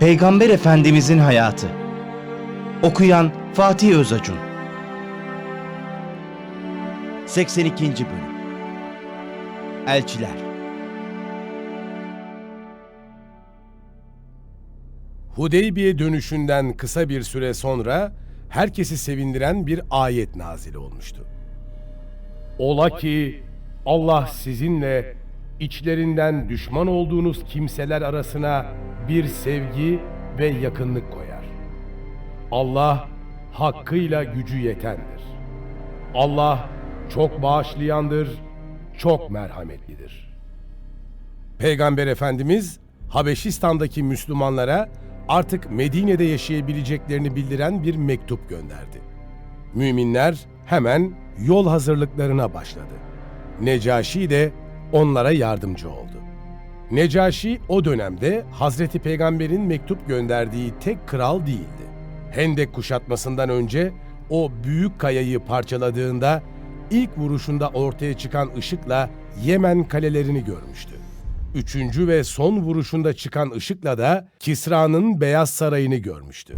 Peygamber Efendimizin hayatı. Okuyan Fatih Özacun. 82. bölüm. Elçiler. Hudeybiye dönüşünden kısa bir süre sonra herkesi sevindiren bir ayet nazil olmuştu. Ola ki Allah sizinle içlerinden düşman olduğunuz kimseler arasına bir sevgi ve yakınlık koyar. Allah hakkıyla gücü yetendir. Allah çok bağışlayandır, çok merhametlidir. Peygamber Efendimiz Habeşistan'daki Müslümanlara artık Medine'de yaşayabileceklerini bildiren bir mektup gönderdi. Müminler hemen yol hazırlıklarına başladı. Necaşi de onlara yardımcı oldu. Necaşi o dönemde Hazreti Peygamber'in mektup gönderdiği tek kral değildi. Hendek kuşatmasından önce o büyük kayayı parçaladığında ilk vuruşunda ortaya çıkan ışıkla Yemen kalelerini görmüştü. Üçüncü ve son vuruşunda çıkan ışıkla da Kisra'nın Beyaz Sarayı'nı görmüştü.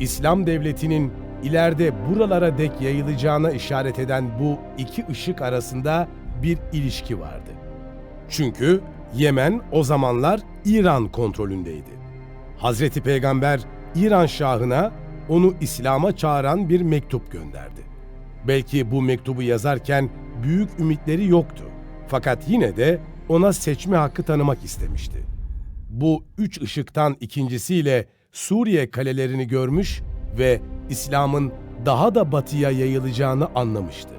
İslam devletinin ileride buralara dek yayılacağına işaret eden bu iki ışık arasında bir ilişki vardı. Çünkü Yemen o zamanlar İran kontrolündeydi. Hazreti Peygamber İran Şahına onu İslam'a çağıran bir mektup gönderdi. Belki bu mektubu yazarken büyük ümitleri yoktu. Fakat yine de ona seçme hakkı tanımak istemişti. Bu üç ışıktan ikincisiyle Suriye kalelerini görmüş ve İslam'ın daha da batıya yayılacağını anlamıştı.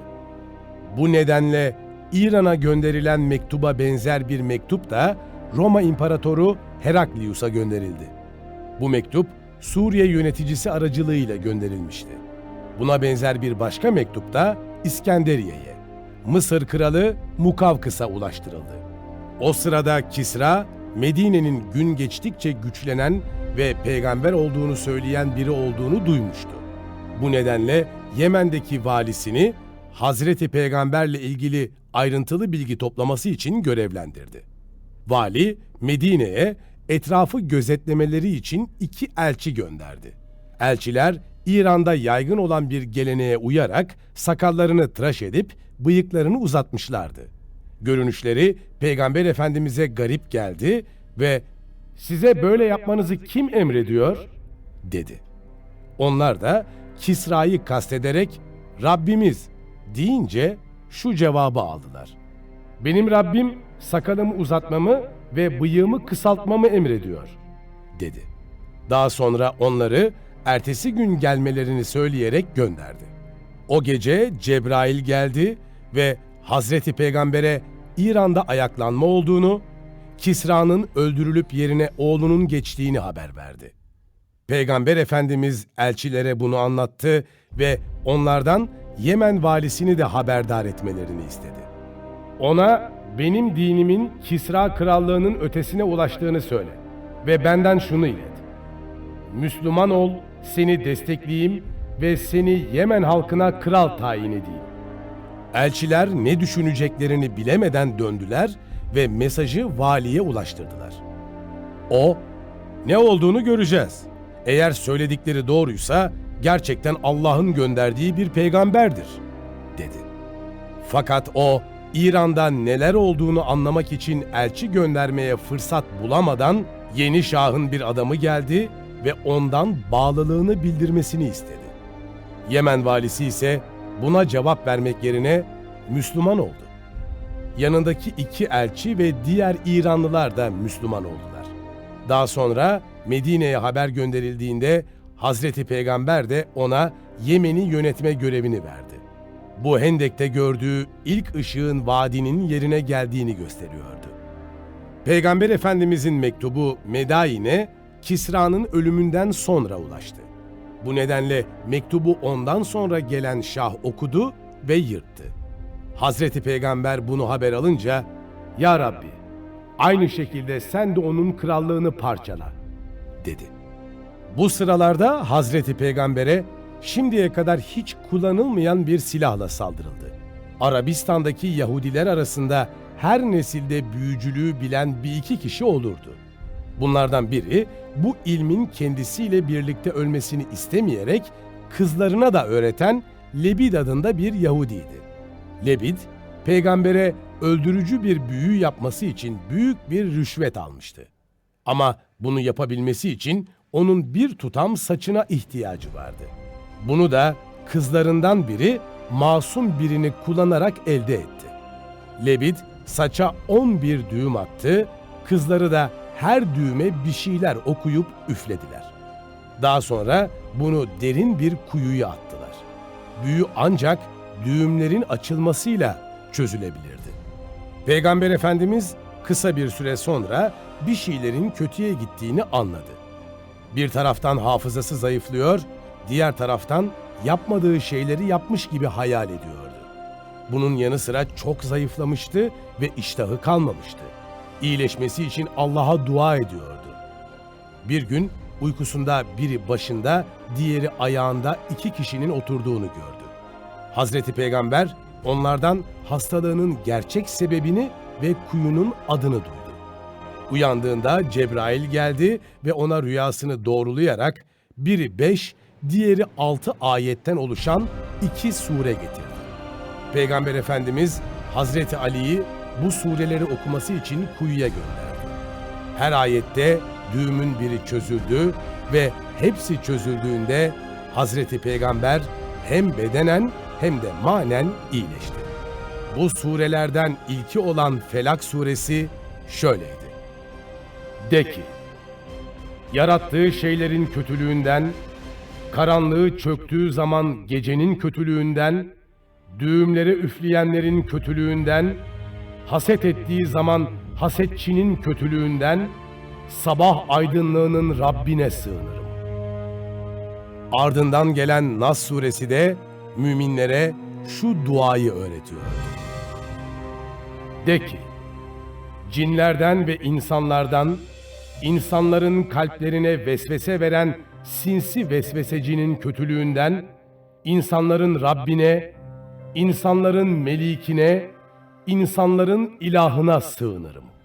Bu nedenle İran'a gönderilen mektuba benzer bir mektup da Roma İmparatoru Heraklius'a gönderildi. Bu mektup Suriye yöneticisi aracılığıyla gönderilmişti. Buna benzer bir başka mektup da İskenderiye'ye, Mısır kralı Mukavkıs'a ulaştırıldı. O sırada Kisra, Medine'nin gün geçtikçe güçlenen ve peygamber olduğunu söyleyen biri olduğunu duymuştu. Bu nedenle Yemen'deki valisini Hazreti Peygamberle ilgili ayrıntılı bilgi toplaması için görevlendirdi. Vali Medine'ye etrafı gözetlemeleri için iki elçi gönderdi. Elçiler İran'da yaygın olan bir geleneğe uyarak sakallarını tıraş edip bıyıklarını uzatmışlardı. Görünüşleri Peygamber Efendimiz'e garip geldi ve "Size böyle yapmanızı kim emrediyor?" dedi. Onlar da Kisra'yı kastederek Rabbimiz deyince şu cevabı aldılar. Benim Rabbim sakalımı uzatmamı ve bıyığımı kısaltmamı emrediyor, dedi. Daha sonra onları ertesi gün gelmelerini söyleyerek gönderdi. O gece Cebrail geldi ve Hazreti Peygamber'e İran'da ayaklanma olduğunu, Kisra'nın öldürülüp yerine oğlunun geçtiğini haber verdi. Peygamber Efendimiz elçilere bunu anlattı ve onlardan Yemen valisini de haberdar etmelerini istedi. Ona benim dinimin Kisra krallığının ötesine ulaştığını söyle ve benden şunu ilet. Müslüman ol, seni destekleyeyim ve seni Yemen halkına kral tayin edeyim. Elçiler ne düşüneceklerini bilemeden döndüler ve mesajı valiye ulaştırdılar. O, ne olduğunu göreceğiz. Eğer söyledikleri doğruysa gerçekten Allah'ın gönderdiği bir peygamberdir, dedi. Fakat o, İran'da neler olduğunu anlamak için elçi göndermeye fırsat bulamadan yeni şahın bir adamı geldi ve ondan bağlılığını bildirmesini istedi. Yemen valisi ise buna cevap vermek yerine Müslüman oldu. Yanındaki iki elçi ve diğer İranlılar da Müslüman oldular. Daha sonra Medine'ye haber gönderildiğinde Hazreti Peygamber de ona Yemen'i yönetme görevini verdi. Bu Hendek'te gördüğü ilk ışığın vadinin yerine geldiğini gösteriyordu. Peygamber Efendimizin mektubu Medayin'e Kisra'nın ölümünden sonra ulaştı. Bu nedenle mektubu ondan sonra gelen şah okudu ve yırttı. Hazreti Peygamber bunu haber alınca, Ya Rabbi, aynı şekilde sen de onun krallığını parçala, dedi. Bu sıralarda Hazreti Peygamber'e şimdiye kadar hiç kullanılmayan bir silahla saldırıldı. Arabistan'daki Yahudiler arasında her nesilde büyücülüğü bilen bir iki kişi olurdu. Bunlardan biri bu ilmin kendisiyle birlikte ölmesini istemeyerek kızlarına da öğreten Lebid adında bir Yahudiydi. Lebid, peygambere öldürücü bir büyü yapması için büyük bir rüşvet almıştı. Ama bunu yapabilmesi için onun bir tutam saçına ihtiyacı vardı. Bunu da kızlarından biri masum birini kullanarak elde etti. Lebid saça 11 düğüm attı, kızları da her düğüme bir şeyler okuyup üflediler. Daha sonra bunu derin bir kuyuya attılar. Büyü ancak düğümlerin açılmasıyla çözülebilirdi. Peygamber Efendimiz kısa bir süre sonra bir şeylerin kötüye gittiğini anladı. Bir taraftan hafızası zayıflıyor, diğer taraftan yapmadığı şeyleri yapmış gibi hayal ediyordu. Bunun yanı sıra çok zayıflamıştı ve iştahı kalmamıştı. İyileşmesi için Allah'a dua ediyordu. Bir gün uykusunda biri başında, diğeri ayağında iki kişinin oturduğunu gördü. Hazreti Peygamber onlardan hastalığının gerçek sebebini ve kuyunun adını duydu. Uyandığında Cebrail geldi ve ona rüyasını doğrulayarak biri beş, diğeri altı ayetten oluşan iki sure getirdi. Peygamber Efendimiz Hazreti Ali'yi bu sureleri okuması için kuyuya gönderdi. Her ayette düğümün biri çözüldü ve hepsi çözüldüğünde Hazreti Peygamber hem bedenen hem de manen iyileşti. Bu surelerden ilki olan Felak suresi şöyleydi. De ki, yarattığı şeylerin kötülüğünden, karanlığı çöktüğü zaman gecenin kötülüğünden, düğümlere üfleyenlerin kötülüğünden, haset ettiği zaman hasetçinin kötülüğünden, sabah aydınlığının Rabbine sığınırım. Ardından gelen Nas suresi de müminlere şu duayı öğretiyor. De ki, cinlerden ve insanlardan, insanların kalplerine vesvese veren sinsi vesvesecinin kötülüğünden, insanların Rabbine, insanların melikine, insanların ilahına sığınırım.